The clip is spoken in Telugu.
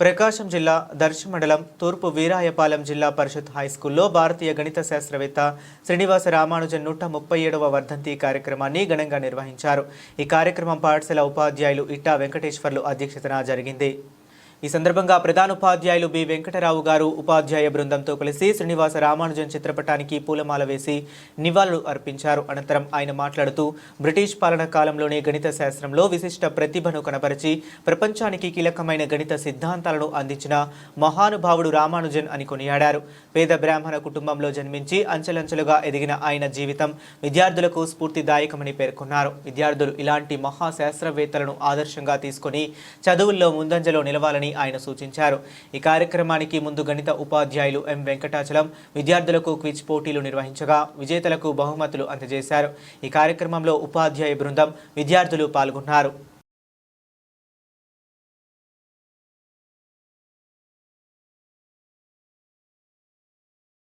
ప్రకాశం జిల్లా దర్శి మండలం తూర్పు వీరాయపాలెం జిల్లా పరిషత్ హైస్కూల్లో భారతీయ గణిత శాస్త్రవేత్త శ్రీనివాస రామానుజన్ నూట ముప్పై ఏడవ వర్ధంతి కార్యక్రమాన్ని ఘనంగా నిర్వహించారు. ఈ కార్యక్రమం పాఠశాల ఉపాధ్యాయులు ఇట్టా వెంకటేశ్వర్లు అధ్యక్షతన జరిగింది. ఈ సందర్భంగా ప్రధానోపాధ్యాయులు బి. వెంకటరావు గారు ఉపాధ్యాయ బృందంతో కలిసి శ్రీనివాస రామానుజన్ చిత్రపటానికి పూలమాల వేసి నివాళులు అర్పించారు. అనంతరం ఆయన మాట్లాడుతూ బ్రిటిష్ పాలన కాలంలోనే గణిత శాస్త్రంలో విశిష్ట ప్రతిభను కనపరిచి ప్రపంచానికి కీలకమైన గణిత సిద్ధాంతాలను అందించిన మహానుభావుడు రామానుజన్ అని కొనియాడారు. పేద బ్రాహ్మణ కుటుంబంలో జన్మించి అంచెలంచెలుగా ఎదిగిన ఆయన జీవితం విద్యార్థులకు స్ఫూర్తిదాయకమని పేర్కొన్నారు. విద్యార్థులు ఇలాంటి మహాశాస్త్రవేత్తలను ఆదర్శంగా తీసుకొని చదువుల్లో ముందంజలో నిలవాలని ఆయన సూచించారు. ఈ కార్యక్రమానికి ముందు గణిత ఉపాధ్యాయులు ఎం వెంకటాచలం విద్యార్థులకు క్విజ్ పోటీలు నిర్వహించగా విజేతలకు బహుమతులు అందజేశారు. ఈ కార్యక్రమంలో ఉపాధ్యాయ బృందం విద్యార్థులు పాల్గొన్నారు.